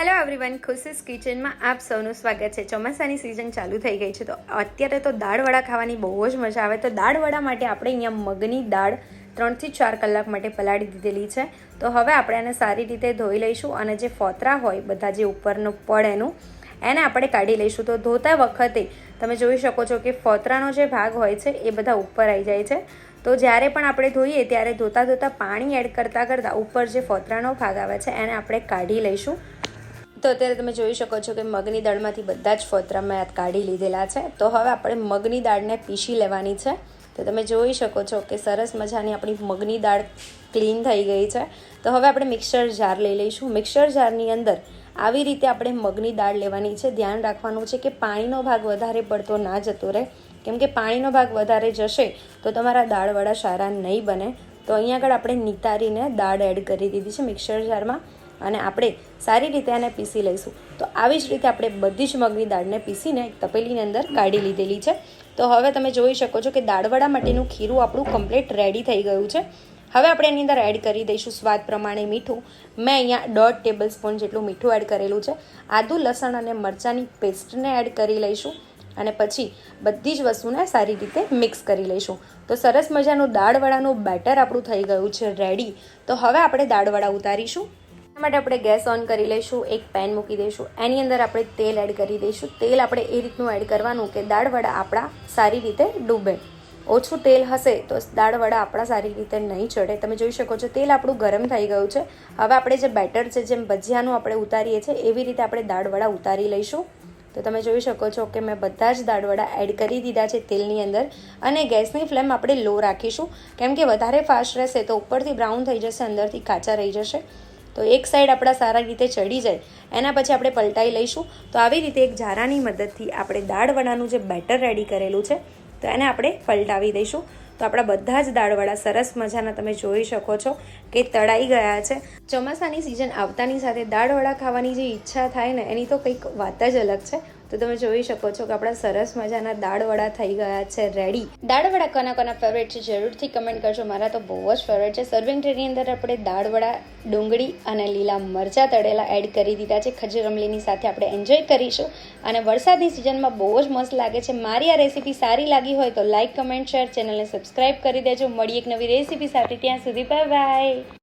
Hello everyone ખુશીસ કિચનમાં આપ સૌનું સ્વાગત છે. ચોમાસાની સિઝન ચાલુ થઈ ગઈ છે તો અત્યારે તો દાળવડા ખાવાની બહુ જ મજા આવે. તો દાળવડા માટે આપણે અહીંયા મગની દાળ ત્રણથી ચાર કલાક માટે પલાળી દીધેલી છે. તો હવે આપણે એને સારી રીતે ધોઈ લઈશું અને જે ફોતરા હોય બધા જે ઉપરનું પડ એનું, એને આપણે કાઢી લઈશું. તો ધોતા વખતે તમે જોઈ શકો છો કે ફોતરાનો જે ભાગ હોય છે એ બધા ઉપર આવી જાય છે. તો જ્યારે પણ આપણે ધોઈએ ત્યારે ધોતા ધોતા પાણી એડ કરતાં કરતાં ઉપર જે ફોતરાનો ભાગ આવે છે એને આપણે કાઢી લઈશું. તો અત્યારે તમે જોઈ શકો છો કે મગની દાળમાંથી બધા જ ફોતરા મેં કાઢી લીધેલા છે. તો હવે આપણે મગની દાળને પીસી લેવાની છે. તો તમે જોઈ શકો છો કે સરસ મજાની આપણી મગની દાળ ક્લીન થઈ ગઈ છે. તો હવે આપણે મિક્સર જાર લઈ લઈશું. મિક્સર જારની અંદર આવી રીતે આપણે મગની દાળ લેવાની છે. ધ્યાન રાખવાનું છે કે પાણીનો ભાગ વધારે પડતો ના જતો રહે. કેમ કે પાણીનો ભાગ વધારે જશે તો તમારા દાળવડા સારા નહીં બને. તો અહીંયા આગળ આપણે નિતારીને દાળ એડ કરી દીધી છે મિક્સર જારમાં. અને આપણે સારી રીતે આને પીસી લઈશું. તો આવી જ રીતે આપણે બધી જ મગની દાળને પીસીને એક તપેલીની અંદર કાઢી લીધેલી છે. તો હવે તમે જોઈ શકો છો કે દાળવડા માટેનું ખીરું આપણું કમ્પ્લીટ રેડી થઈ ગયું છે. હવે આપણે એની અંદર એડ કરી દઈશું સ્વાદ પ્રમાણે મીઠું. મેં અહીંયા દોઢ ટેબલ સ્પૂન જેટલું મીઠું એડ કરેલું છે. આદુ, લસણ અને મરચાંની પેસ્ટને એડ કરી લઈશું. અને પછી બધી જ વસ્તુને સારી રીતે મિક્સ કરી લઈશું. તો સરસ મજાનું દાળવડાનું બેટર આપણું થઈ ગયું છે રેડી તો હવે આપણે દાળવડા ઉતારીશું. માટે આપણે ગેસ ઓન કરી લઈશું, એક પેન મૂકી દઈશું. એની અંદર આપણે તેલ એડ કરી દઈશું. તેલ આપણે એ રીતનું એડ કરવાનું કે દાળવડા આપણા સારી રીતે ડૂબે. ઓછું તેલ હશે તો દાળવડા આપણા સારી રીતે નહીં ચડે. તમે જોઈ શકો છો, તેલ આપણું ગરમ થઈ ગયું છે. હવે આપણે જે બેટર છે, જેમ ભજીયાનું આપણે ઉતારીએ છીએ, એવી રીતે આપણે દાળવડા ઉતારી લઈશું. તો તમે જોઈ શકો છો કે મેં બધા જ દાળવડા એડ કરી દીધા છે તેલની અંદર. અને ગેસની ફ્લેમ આપણે લો રાખીશું. કેમ કે વધારે ફાસ્ટ રહેશે તો ઉપરથી બ્રાઉન થઈ જશે, અંદરથી કાચા રહી જશે. તો એક સાઈડ આપણા સારા રીતે ચડી જાય, એના પછી આપણે પલટાઈ લઈશું. તો આવી રીતે એક ઝારાની મદદથી આપણે દાળવડાનું જે બેટર રેડી કરેલું છે, તો એને આપણે પલટાવી દઈશું. તો આપણા બધા જ દાળવડા સરસ મજાના તમે જોઈ શકો છો કે તળાઈ ગયા છે. ચોમાસાની સિઝન આવતાની સાથે દાળવડા ખાવાની જે ઈચ્છા થાય ને, એની તો કંઈક વાત જ અલગ છે. તો તમે જોઈ શકો છો કે આપણા સરસ મજાના દાળવડા થઈ ગયા છે રેડી દાળવડા કોના કોના ફેવરેટ છે, જરૂરથી કમેન્ટ કરજો. મારા તો બહુ જ ફેવરેટ છે. સર્વિંગ ટ્રેની અંદર આપણે દાળવડા, ડુંગળી અને લીલા મરચાં તળેલા એડ કરી દીધા છે. ખજૂર અમલીની સાથે આપણે એન્જોય કરીશું. અને વરસાદની સિઝનમાં બહુ જ મસ્ત લાગે છે. મારી આ રેસીપી સારી લાગી હોય તો લાઇક કમેન્ટ શેર ચેનલને સબસ્ક્રાઈબ કરી દેજો. મળી એક નવી રેસીપી સાથે. ત્યાં સુધી બાય બાય